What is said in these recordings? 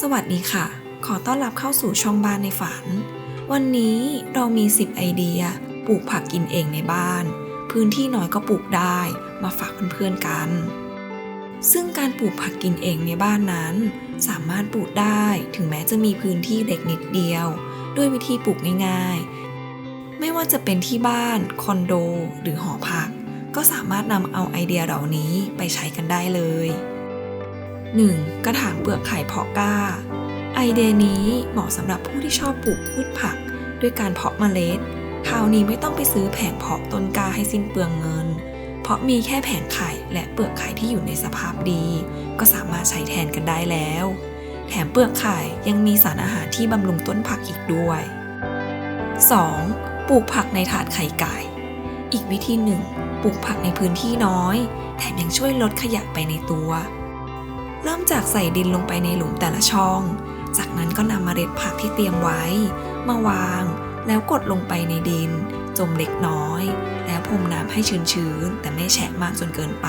สวัสดีค่ะ ขอต้อนรับเข้าสู่ช่องบ้านในฝัน วันนี้เรามี 10 ไอเดีย ปลูกผักกินเองในบ้าน พื้นที่น้อยก็ปลูกได้ มาฝากเพื่อนๆกัน ซึ่งการปลูกผักกินเองในบ้านนั้น สามารถปลูกได้ถึงแม้จะมีพื้นที่เล็กนิดเดียว ด้วยวิธีปลูกง่ายๆ ไม่ว่าจะเป็นที่บ้าน คอนโด หรือหอพัก ก็สามารถนำเอาไอเดียเหล่านี้ไปใช้กันได้เลย 1. กระถางเปลือกไข่เพาะกล้า ไอเดียนี้เหมาะสำหรับผู้ที่ชอบปลูกพืชผัก ด้วยการเพาะเมล็ด คราวนี้ไม่ต้องไปซื้อแผงเพาะต้นกาให้สิ้นเปลืองเงิน เพราะมีแค่แผงไข่และเปลือกไข่ที่อยู่ในสภาพดี ก็สามารถใช้แทนกันได้แล้ว แถมเปลือกไข่ยังมีสารอาหารที่บำรุงต้นผักอีกด้วย 2. ปลูกผักในถาดไข่ไก่ อีกวิธีหนึ่งปลูกผักในพื้นที่น้อย แถมยังช่วยลดขยะไปในตัว เริ่มจากใส่ดินลงไปในหลุมแต่ละช่อง จากนั้นก็นำเมล็ดผักที่เตรียมไว้ มาวาง แล้วกดลงไปในดิน จมเล็กน้อย แล้วพรมน้ำให้ชื้นๆ แต่ไม่แฉะมากจนเกินไป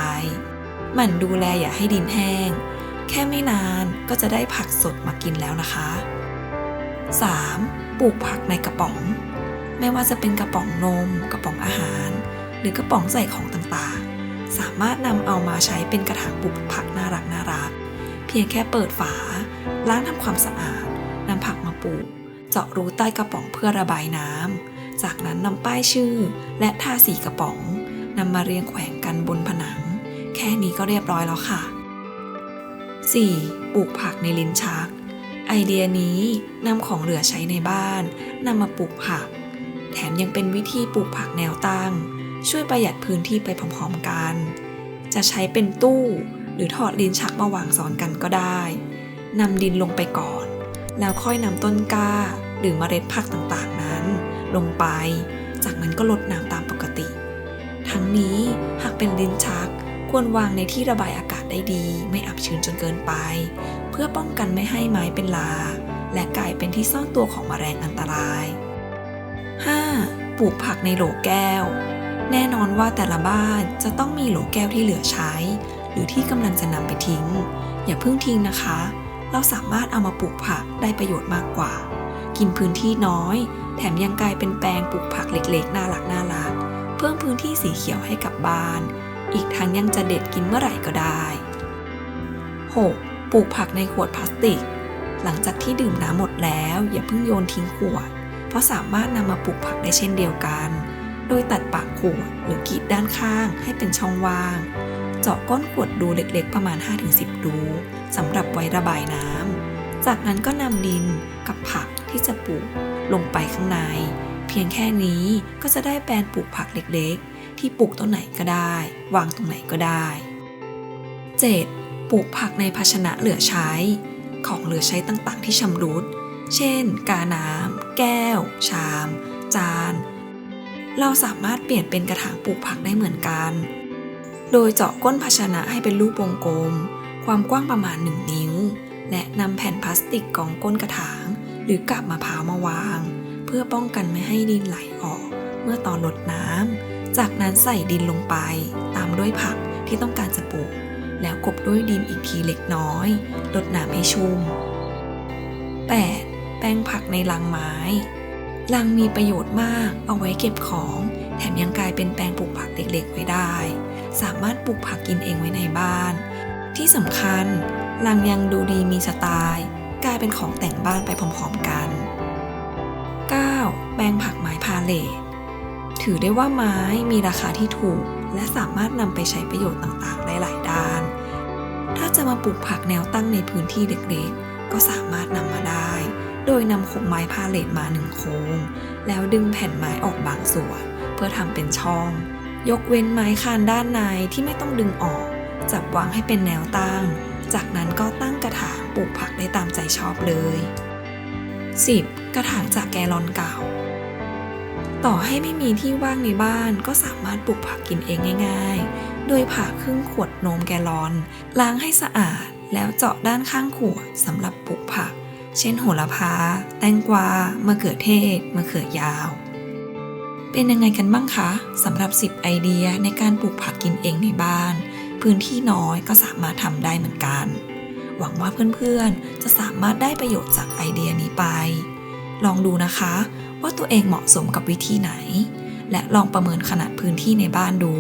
หมั่นดูแลอย่าให้ดินแห้ง แค่ไม่นานก็จะได้ผักสดมากินแล้วนะคะ 3. ปลูกผักในกระป๋อง ไม่ว่าจะเป็นกระป๋องนม กระป๋องอาหาร หรือกระป๋องใส่ของต่างๆ สามารถนำเอามาใช้เป็นกระถางปลูกผักน่ารัก พียงแค่เปิดฝา ล้างทำความสะอาดนำผักมาปลูก เจาะรูใต้กระป๋องเพื่อระบายน้ำ จากนั้นนำป้ายชื่อ และทาสีกระป๋องนำมาเรียงแขวนกันบนผนัง แค่นี้ก็เรียบร้อยแล้วค่ะ 4. ปลูกผักในลิ้นชัก ไอเดียนี้นำของเหลือใช้ในบ้านนำมาปลูกผัก แถมยังเป็นวิธีปลูกผักแนวตั้ง ช่วยประหยัดพื้นที่ไปพร้อมๆกัน จะใช้เป็นตู้ หรือถอดลิ้นชักมาวางซ้อนกันก็ได้นำดินลงไปก่อน แล้วค่อยนำต้นกล้า หรือเมล็ดผักต่างๆนั้น ลงไป จากนั้นก็ลดน้ำตามปกติ ทั้งนี้หากเป็นลิ้นชักควรวางในที่ระบายอากาศได้ดี ไม่อับชื้นจนเกินไป เพื่อป้องกันไม่ให้ไม้เป็นลา และกลายเป็นที่ซ่อนตัวของแมลงอันตราย 5. ปลูกผักในโหลแก้ว แน่นอนว่าแต่ละบ้านจะต้องมีโหลแก้วที่เหลือใช้ หรือที่กำลังจะนำไปทิ้ง อย่าเพิ่งทิ้งนะคะ เราสามารถเอามาปลูกผักได้ประโยชน์มากกว่า กินพื้นที่น้อย แถมยังกลายเป็นแปลงปลูกผักเล็กๆ น่ารักน่ารัก เพิ่มพื้นที่สีเขียวให้กับบ้าน อีกทั้งยังจะเด็ดกินเมื่อไหร่ก็ได้ 6. ปลูกผักในขวดพลาสติก หลังจากที่ดื่มน้ำหมดแล้ว อย่าเพิ่งโยนทิ้งขวด เพราะสามารถนำมาปลูกผักได้เช่นเดียวกัน โดยตัดปากขวดหรือกรีดด้านข้างให้เป็นช่องว่าง เจาะก้นขวดดูเล็กๆประมาณ 5-10 รูสำหรับไว้ระบายน้ำ จากนั้นก็นำดินกับผักที่จะปลูกลงไปข้างใน เพียงแค่นี้ก็จะได้แปลนปลูกผักเล็กๆ ที่ปลูกต้นไหนก็ได้ วางตรงไหนก็ได้ 7. ปลูกผักในภาชนะเหลือใช้ ของเหลือใช้ต่างๆ ที่ชำรุด เช่น กาน้ำแก้ว ชาม จาน เราสามารถเปลี่ยนเป็นกระถางปลูกผักได้เหมือนกัน โดยเจาะก้นภาชนะให้เป็นรูปวงกลม ความกว้างประมาณ 1 นิ้ว และนำแผ่นพลาสติกกองก้นกระถาง หรือกาบมะพร้าวมาวาง เพื่อป้องกันไม่ให้ดินไหลออก เมื่อตอนรดน้ำ จากนั้นใส่ดินลงไป ตามด้วยผักที่ต้องการจะปลูก แล้วกบด้วยดินอีกทีเล็กน้อยรดน้ำให้ชุ่ม 8. แป้งผักในลังไม้ลังมีประโยชน์มากเอาไว้เก็บของ แถมยังกลายเป็นแปลงปลูกผักเด็กๆไว้ได้ สามารถปลูกผักกินเองไว้ในบ้าน ที่สำคัญลังยังดูดีมีสไตล์กลายเป็นของแต่งบ้านไปพร้อมๆกัน 9. แปลงผักไม้พาเลทถือได้ว่าไม้มีราคาที่ถูก และสามารถนำไปใช้ประโยชน์ต่างๆ ได้หลายด้าน ถ้าจะมาปลูกผักแนวตั้งในพื้นที่เล็กๆ ก็สามารถนำมาได้ โดยนำโครงไม้พาเลทมาหนึ่งโค้ง แล้วดึงแผ่นไม้ออกบางส่วน เพื่อทำเป็นช่อง ยกเว้นไม้คานด้านในที่ไม่ต้องดึงออก จับวางให้เป็นแนวตั้ง จากนั้นก็ตั้งกระถางปลูกผักได้ตามใจชอบเลย 10. กระถางจากแกลลอนเก่า ต่อให้ไม่มีที่ว่างในบ้านก็สามารถปลูกผักกินเองง่าย ๆ โดยผ่าครึ่งขวดนมแกลลอน ล้างให้สะอาด แล้วเจาะด้านข้างขวดสำหรับปลูกผัก เช่นโหระพา แตงกวามะเขือเทศมะเขือยาว เป็นยังไงกันบ้างคะสำหรับ 10 ไอเดียในการปลูกผักกินเองในบ้าน พื้นที่น้อยก็สามารถทำได้เหมือนกัน หวังว่าเพื่อนๆ จะสามารถได้ประโยชน์จากไอเดียนี้ไป ลองดูนะคะ ว่าตัวเองเหมาะสมกับวิธีไหน และลองประเมินขนาดพื้นที่ในบ้านดู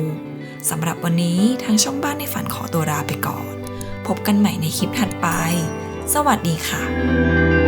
สำหรับวันนี้ทางช่องบ้านในฝันขอตัวลาไปก่อน พบกันใหม่ในคลิปถัดไป สวัสดีค่ะ